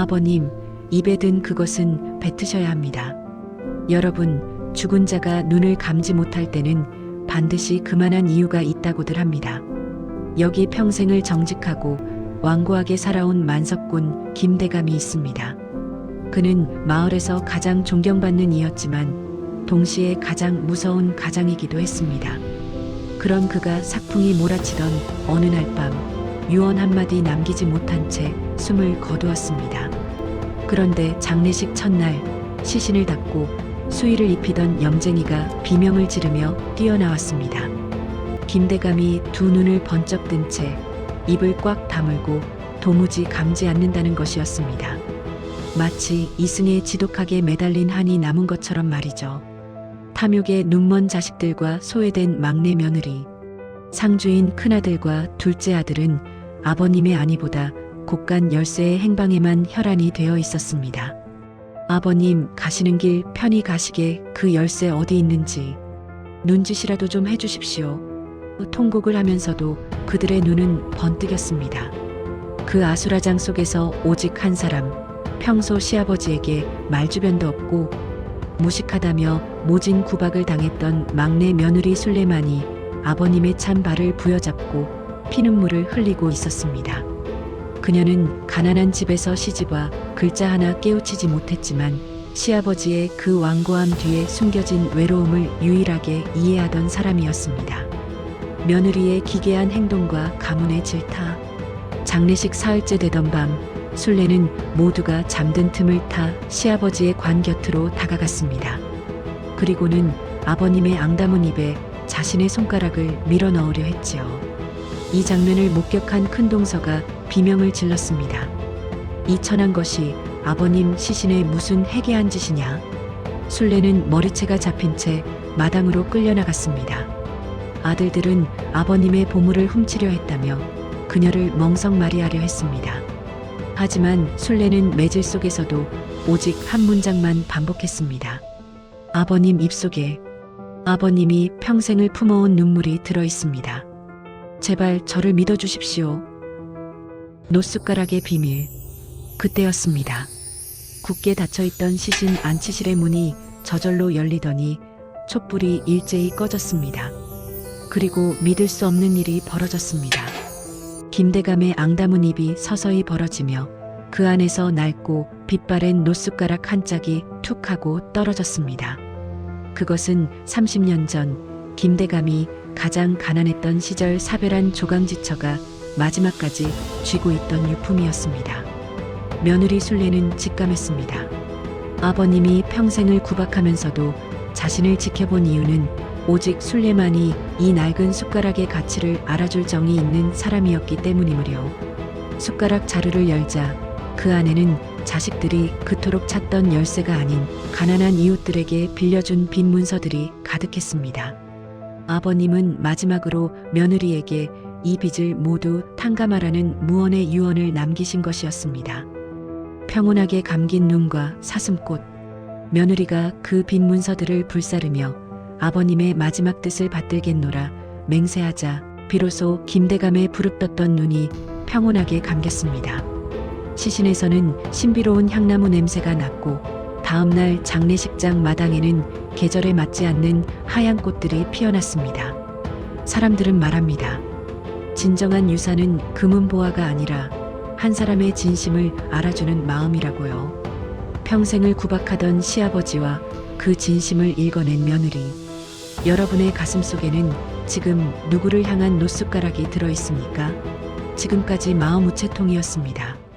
아버님, 입에 든 그것은 뱉으셔야 합니다. 여러분, 죽은 자가 눈을 감지 못할 때는 반드시 그만한 이유가 있다고들 합니다. 여기 평생을 정직하고 완고하게 살아온 만석군 김대감이 있습니다. 그는 마을에서 가장 존경받는 이였지만 동시에 가장 무서운 가장이기도 했습니다. 그런 그가 사풍이 몰아치던 어느 날 밤 유언 한마디 남기지 못한 채 숨을 거두었습니다. 그런데 장례식 첫날 시신을 닦고 수의를 입히던 염쟁이가 비명을 지르며 뛰어나왔습니다. 김대감이 두 눈을 번쩍 뜬 채 입을 꽉 다물고 도무지 감지 않는다는 것이었습니다. 마치 이승에 지독하게 매달린 한이 남은 것처럼 말이죠. 탐욕에 눈먼 자식들과 소외된 막내 며느리, 상주인 큰아들과 둘째 아들은 아버님의 아니보다 곡간 열쇠의 행방에만 혈안이 되어 있었습니다. 아버님 가시는 길 편히 가시게 그 열쇠 어디 있는지 눈짓이라도 좀 해주십시오. 통곡을 하면서도 그들의 눈은 번뜩였습니다. 그 아수라장 속에서 오직 한 사람, 평소 시아버지에게 말주변도 없고 무식하다며 모진 구박을 당했던 막내 며느리 술레만이 아버님의 찬 발을 부여잡고 피눈물을 흘리고 있었습니다. 그녀는 가난한 집에서 시집와 글자 하나 깨우치지 못했지만 시아버지의 그 완고함 뒤에 숨겨진 외로움을 유일하게 이해하던 사람이었습니다. 며느리의 기괴한 행동과 가문의 질타, 장례식 사흘째 되던 밤 술래는 모두가 잠든 틈을 타 시아버지의 관 곁으로 다가갔습니다. 그리고는 아버님의 앙다문 입에 자신의 손가락을 밀어 넣으려 했지요. 이 장면을 목격한 큰동서가 비명을 질렀습니다. 이 천한 것이 아버님 시신에 무슨 해괴한 짓이냐? 술래는 머리채가 잡힌 채 마당으로 끌려나갔습니다. 아들들은 아버님의 보물을 훔치려 했다며 그녀를 멍석말이하려 했습니다. 하지만 술래는 매질 속에서도 오직 한 문장만 반복했습니다. 아버님 입속에 아버님이 평생을 품어온 눈물이 들어 있습니다. 제발 저를 믿어주십시오. 노숟가락의 비밀. 그때였습니다. 굳게 닫혀있던 시신 안치실의 문이 저절로 열리더니 촛불이 일제히 꺼졌습니다. 그리고 믿을 수 없는 일이 벌어졌습니다. 김대감의 앙다문 입이 서서히 벌어지며 그 안에서 낡고 빛바랜 노숟가락 한 짝이 툭 하고 떨어졌습니다. 그것은 30년 전 김대감이 가장 가난했던 시절 사별한 조강지처가 마지막까지 쥐고 있던 유품이었습니다. 며느리 순례는 직감했습니다. 아버님이 평생을 구박하면서도 자신을 지켜본 이유는 오직 순례만이 이 낡은 숟가락의 가치를 알아줄 정이 있는 사람이었기 때문이므려. 숟가락 자루를 열자 그 안에는 자식들이 그토록 찾던 열쇠가 아닌 가난한 이웃들에게 빌려준 빈 문서들이 가득했습니다. 아버님은 마지막으로 며느리에게 이 빚을 모두 탕감하라는 무언의 유언을 남기신 것이었습니다. 평온하게 감긴 눈과 사슴꽃, 며느리가 그 빈 문서들을 불사르며 아버님의 마지막 뜻을 받들겠노라 맹세하자 비로소 김대감의 부릅떴던 눈이 평온하게 감겼습니다. 시신에서는 신비로운 향나무 냄새가 났고 다음날 장례식장 마당에는 계절에 맞지 않는 하얀 꽃들이 피어났습니다. 사람들은 말합니다. 진정한 유산은 금은 보화가 아니라 한 사람의 진심을 알아주는 마음이라고요. 평생을 구박하던 시아버지와 그 진심을 읽어낸 며느리. 여러분의 가슴 속에는 지금 누구를 향한 노숟가락이 들어 있습니까? 지금까지 마음 우체통이었습니다.